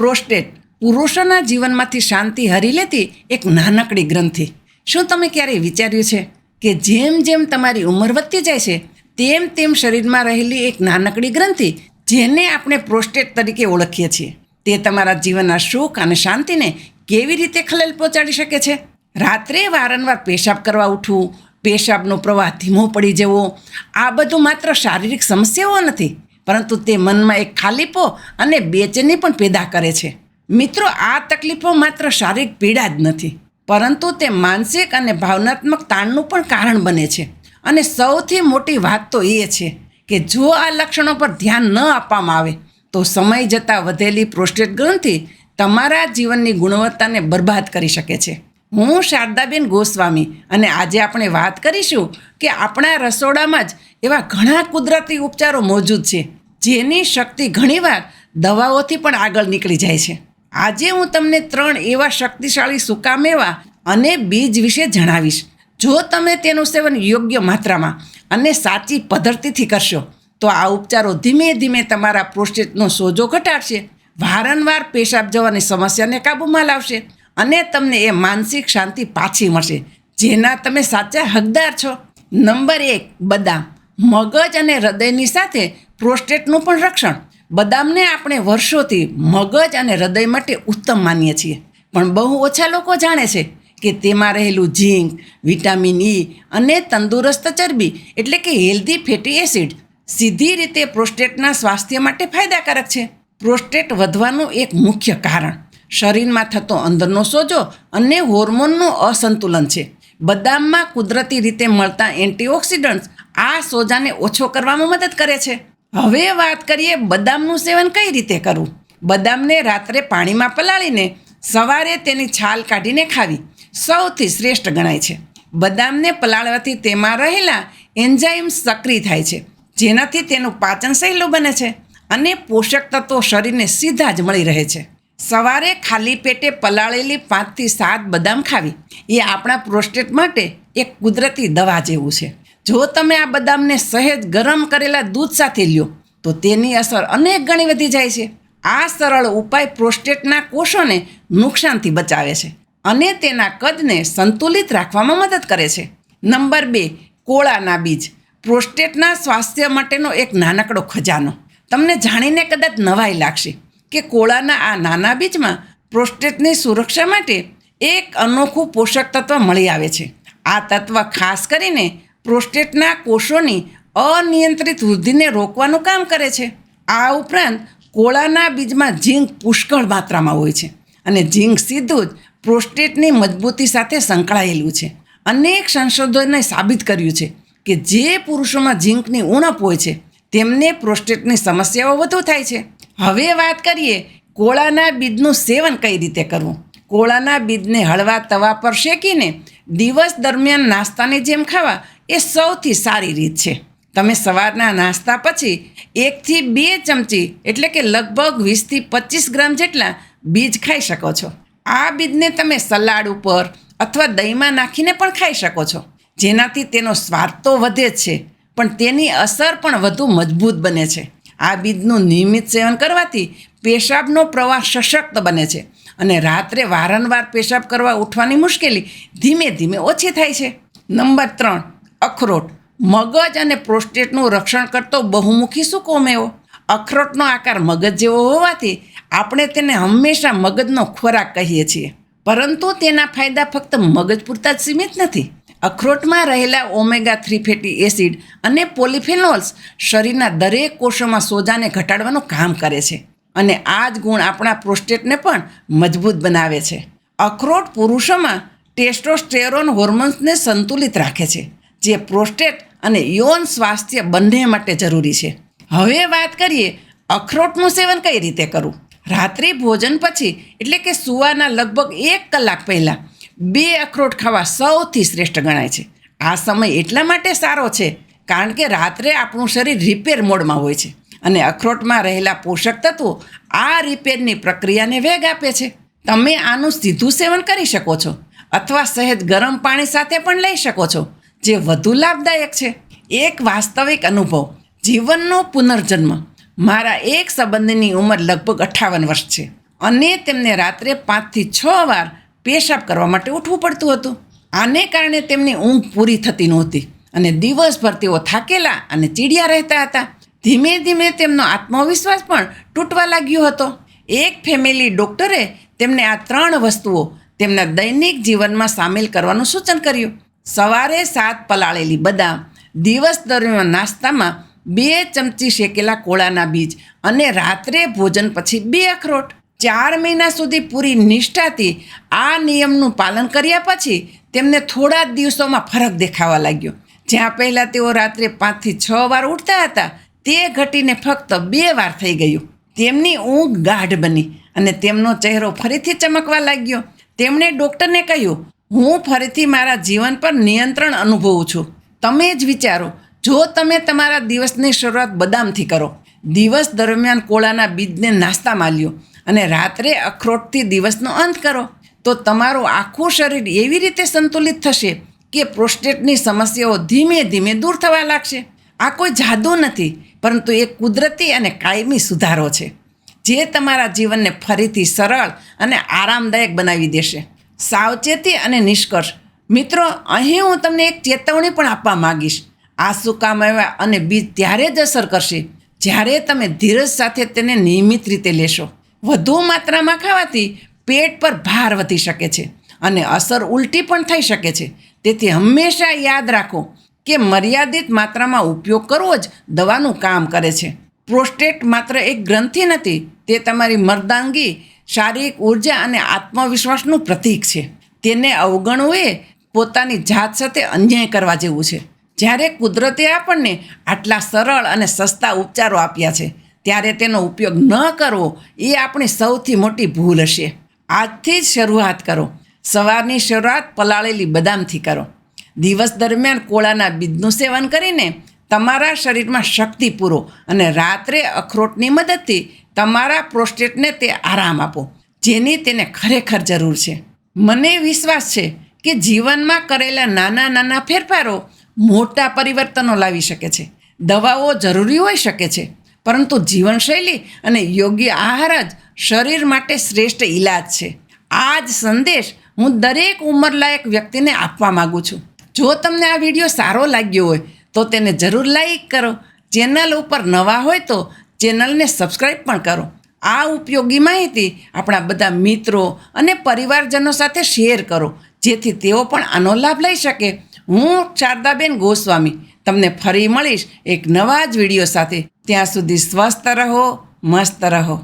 Prostate. પુરુષોના જીવનમાંથી શાંતિ હરી લેતી એક નાનકડી ગ્રંથિ. શું તમે ક્યારેય વિચાર્યું છે કે જેમ જેમ તમારી ઉંમર વધતી જાય છે, તેમ તેમ શરીરમાં રહેલી એક નાનકડી ગ્રંથિ, જેને આપણે પ્રોસ્ટેટ તરીકે ઓળખીએ છીએ, તે તમારા જીવનના સુખ અને શાંતિને કેવી રીતે ખલેલ પહોંચાડી શકે છે? રાત્રે વારંવાર પેશાબ કરવા ઉઠવું, પેશાબનો પ્રવાહ ધીમો પડી જવો, આ બધું માત્ર શારીરિક સમસ્યાઓ નથી પરંતુ તે મનમાં એક ખાલીપો અને બેચેની પણ પેદા કરે છે. મિત્રો, આ તકલીફો માત્ર શારીરિક પીડા જ નથી, પરંતુ તે માનસિક અને ભાવનાત્મક તાણનું પણ કારણ બને છે. અને સૌથી મોટી વાત તો એ છે કે જો આ લક્ષણો પર ધ્યાન ન આપવામાં આવે, તો સમય જતાં વધેલી પ્રોસ્ટેટ ગ્રંથિ તમારા જીવનની ગુણવત્તાને બરબાદ કરી શકે છે. હું શારદાબેન ગોસ્વામી અને આજે આપણે વાત કરીશું કે આપણા રસોડામાં જ એવા ઘણા કુદરતી ઉપચારો મોજૂદ છે. જેની શક્તિ ઘણીવાર દવાઓથી પણ આગળ નીકળી જાય છે. આજે હું તમને ત્રણ એવા શક્તિશાળી સૂકા મેવા અને બીજ વિશે જણાવીશ. જો તમે તેનું સેવન યોગ્ય માત્રામાં અને સાચી પદ્ધતિથી કરશો, તો આ ઉપચારો ધીમે ધીમે તમારા પ્રોસ્ટેટનો સોજો ઘટાડશે, વારંવાર પેશાબ જવાની સમસ્યાને કાબૂમાં લાવશે અને તમને એ માનસિક શાંતિ પાછી મળશે. જેના તમે સાચા હકદાર છો. નંબર એક, બદામ. મગજ અને હૃદયની સાથે પ્રોસ્ટેટનું પણ રક્ષણ. બદામને આપણે વર્ષોથી મગજ અને હૃદય માટે ઉત્તમ માનીએ છીએ. પણ બહુ ઓછા લોકો જાણે છે કે તેમાં રહેલું ઝીંક, વિટામિન ઈ અને તંદુરસ્ત ચરબી એટલે કે હેલ્ધી ફેટી એસિડ સીધી રીતે પ્રોસ્ટેટના સ્વાસ્થ્ય માટે ફાયદાકારક છે. પ્રોસ્ટેટ વધવાનું એક મુખ્ય કારણ. શરીરમાં થતો અંદરનો સોજો અને હોર્મોનનું અસંતુલન છે. બદામમાં કુદરતી રીતે મળતા એન્ટીઓક્સિડન્ટ્સ આ સોજાને ઓછો કરવામાં મદદ કરે છે. હવે વાત કરીએ બદામનું સેવન કઈ રીતે કરવું? બદામને રાત્રે પાણીમાં પલાળીને સવારે તેની છાલ કાઢીને ખાવી સૌથી શ્રેષ્ઠ ગણાય છે. બદામને પલાળવાથી તેમાં રહેલા એન્ઝાઇમ સક્રિય થાય છે, જેનાથી તેનું પાચન સહેલું બને છે અને પોષક તત્વો શરીરને સીધા જ મળી રહે છે. સવારે ખાલી પેટે પલાળેલી પાંચથી સાત બદામ ખાવી એ આપણા પ્રોસ્ટેટ માટે એક કુદરતી દવા જેવું છે. જો તમે આ બદામને સહેજ ગરમ કરેલા દૂધ સાથે લ્યો, તો તેની અસર અનેક ગણી વધી જાય છે. આ સરળ ઉપાય પ્રોસ્ટેટના કોષોને નુકસાનથી બચાવે છે અને તેના કદને સંતુલિત રાખવામાં મદદ કરે છે. નંબર બે, કોળાના બીજ. પ્રોસ્ટેટના સ્વાસ્થ્ય માટેનો એક નાનકડો ખજાનો. તમને જાણીને કદાચ નવાઈ લાગશે કે કોળાના આ નાના બીજમાં પ્રોસ્ટેટની સુરક્ષા માટે એક અનોખું પોષક તત્વ મળી આવે છે. આ તત્વ ખાસ કરીને પ્રોસ્ટેટના કોષોની અનિયંત્રિત વૃદ્ધિને રોકવાનું કામ કરે છે. આ ઉપરાંત કોળાના બીજમાં ઝીંક પુષ્કળ માત્રામાં હોય છે અને ઝીંક સીધું જ પ્રોસ્ટેટની મજબૂતી સાથે સંકળાયેલું છે. અનેક સંશોધનોએ સાબિત કર્યું છે કે જે પુરુષોમાં ઝીંકની ઉણપ હોય છે, તેમને પ્રોસ્ટેટની સમસ્યાઓ વધુ થાય છે. હવે વાત કરીએ કોળાના બીજનું સેવન કઈ રીતે કરવું? કોળાના બીજને હળવા તવા પર શેકીને દિવસ દરમિયાન નાસ્તાની જેમ ખાવા એ સૌથી સારી રીત છે. તમે સવારના નાસ્તા પછી એકથી બે ચમચી, એટલે કે લગભગ વીસથી પચીસ ગ્રામ જેટલા બીજ ખાઈ શકો છો. આ બીજને તમે સલાડ ઉપર અથવા દહીંમાં નાખીને પણ ખાઈ શકો છો. જેનાથી તેનો સ્વાદ તો વધે છે, પણ તેની અસર પણ વધુ મજબૂત બને છે. આ બીજનું નિયમિત સેવન કરવાથી પેશાબનો પ્રવાહ સશક્ત બને છે અને રાત્રે વારંવાર પેશાબ કરવા ઉઠવાની મુશ્કેલી ધીમે ધીમે ઓછી થાય છે. નંબર ત્રણ અખરોટ. મગજ અને પ્રોસ્ટેટનું રક્ષણ કરતો બહુમુખી સૂકો મેવો અખરોટનો આકાર મગજ જેવો હોવાથી આપણે તેને હંમેશા મગજનો ખોરાક કહીએ છીએ. પરંતુ તેના ફાયદા ફક્ત મગજ પૂરતા જ સીમિત નથી. અખરોટમાં રહેલા ઓમેગા થ્રી ફેટી એસિડ અને પોલિફેનોલ્સ શરીરના દરેક કોષોમાં સોજાને ઘટાડવાનું કામ કરે છે અને આ જ ગુણ આપણા પ્રોસ્ટેટને પણ મજબૂત બનાવે છે. અખરોટ પુરુષોમાં ટેસ્ટોસ્ટેરોન હોર્મોન્સને સંતુલિત રાખે છે. જે પ્રોસ્ટેટ અને યૌન સ્વાસ્થ્ય બંને માટે જરૂરી છે. હવે વાત કરીએ અખરોટનું સેવન કઈ રીતે કરવું? રાત્રિ ભોજન પછી, એટલે કે સુવાના લગભગ એક કલાક પહેલાં, બે અખરોટ ખાવા સૌથી શ્રેષ્ઠ ગણાય છે. આ સમય એટલા માટે સારો છે, કારણ કે રાત્રે આપણું શરીર રિપેર મોડમાં હોય છે અને અખરોટમાં રહેલા પોષક તત્વો આ રિપેરની પ્રક્રિયાને વેગ આપે છે. તમે આનું સીધું સેવન કરી શકો છો, અથવા સહેજ ગરમ પાણી સાથે પણ લઈ શકો છો. જે વધુ લાભદાયક છે. એક વાસ્તવિક અનુભવ. જીવનનો પુનર્જન્મ. મારા એક સંબંધની ઉંમર લગભગ અઠ્ઠાવન વર્ષ છે. અને તેમને રાત્રે પાંચથી છ વાર પેશાબ કરવા માટે ઉઠવું પડતું હતું. આને કારણે તેમની ઊંઘ પૂરી થતી નહોતી. અને દિવસભર તેઓ થાકેલા અને ચીડિયા રહેતા હતા. ધીમે ધીમે તેમનો આત્મવિશ્વાસ પણ તૂટવા લાગ્યો હતો. એક ફેમિલી ડૉક્ટરે તેમને આ ત્રણ વસ્તુઓ તેમના દૈનિક જીવનમાં સામેલ કરવાનું સૂચન કર્યું. સવારે સાત પલાળેલી બદામ, દિવસ દરમિયાન નાસ્તામાં બે ચમચી શેકેલા કોળાના બીજ અને રાત્રે ભોજન પછી બે અખરોટ. ચાર મહિના સુધી પૂરી નિષ્ઠાથી આ નિયમનું પાલન કર્યા પછી તેમને થોડા જ દિવસોમાં ફરક દેખાવા લાગ્યો. જ્યાં પહેલાં તેઓ રાત્રે પાંચથી છ વાર ઉઠતા હતા, તે ઘટીને ફક્ત બે વાર થઈ ગયું. તેમની ઊંઘ ગાઢ બની અને તેમનો ચહેરો ફરીથી ચમકવા લાગ્યો. તેમણે ડૉક્ટરને કહ્યું હું ફરીથી મારા જીવન પર નિયંત્રણ અનુભવું છું. તમે જ વિચારો, જો તમે તમારા દિવસની શરૂઆત બદામથી કરો. દિવસ દરમિયાન કોળાના બીજને નાસ્તામાં લ્યો અને રાત્રે અખરોટથી દિવસનો અંત કરો. તો તમારું આખું શરીર એવી રીતે સંતુલિત થશે કે પ્રોસ્ટેટની સમસ્યાઓ ધીમે ધીમે દૂર થવા લાગશે. આ કોઈ જાદુ નથી, પરંતુ એક કુદરતી અને કાયમી સુધારો છે, જે તમારા જીવનને ફરીથી સરળ અને આરામદાયક બનાવી દેશે. સાવચેતી અને નિષ્કર્ષ. મિત્રો, અહીં હું તમને એક ચેતવણી પણ આપવા માગીશ. આ સુકામેવા અને બીજ ત્યારે જ અસર કરશે જ્યારે તમે ધીરજ સાથે તેને નિયમિત રીતે લેશો. વધુ માત્રામાં ખાવાથી પેટ પર ભાર વધી શકે છે અને અસર ઉલટી પણ થઈ શકે છે. તેથી હંમેશા યાદ રાખો કે મર્યાદિત માત્રામાં ઉપયોગ કરવો જ દવાનું કામ કરે છે. પ્રોસ્ટેટ માત્ર એક ગ્રંથિ નથી, તે તમારી મર્દાંગી શારીરિક ઊર્જા અને આત્મવિશ્વાસનું પ્રતીક છે. તેને અવગણવું એ પોતાની જાત સાથે અન્યાય કરવા જેવું છે. જ્યારે કુદરતે આપણને આટલા સરળ અને સસ્તા ઉપચારો આપ્યા છે, ત્યારે તેનો ઉપયોગ ન કરવો એ આપણી સૌથી મોટી ભૂલ હશે. આજથી જ શરૂઆત કરો. સવારની શરૂઆત પલાળેલી બદામથી કરો. દિવસ દરમિયાન કોળાના બીજનું સેવન કરીને તમારા શરીરમાં શક્તિ પૂરો અને રાત્રે અખરોટની મદદથી તમારા પ્રોસ્ટેટને તે આરામ આપો, જેની તેને ખરેખર જરૂર છે. મને વિશ્વાસ છે કે જીવનમાં કરેલા નાના નાના ફેરફારો મોટા પરિવર્તનો લાવી શકે છે. દવાઓ જરૂરી હોઈ શકે છે, પરંતુ જીવનશૈલી અને યોગ્ય આહાર જ શરીર માટે શ્રેષ્ઠ ઈલાજ છે. આ જ સંદેશ હું દરેક ઉંમરલાયક વ્યક્તિને આપવા માગું છું. જો તમને આ વીડિયો સારો લાગ્યો હોય, તો તેને જરૂર લાઈક કરો. ચેનલ ઉપર નવા હોય તો ચેનલને સબસ્ક્રાઈબ પણ કરો. આ ઉપયોગી માહિતી આપણા બધા મિત્રો અને પરિવારજનો સાથે શેર કરો, જેથી તેઓ પણ આનો લાભ લઈ શકે. હું શારદાબેન ગોસ્વામી, તમને ફરી મળીશ એક નવા જ વીડિયો સાથે. ત્યાં સુધી સ્વસ્થ રહો, મસ્ત રહો.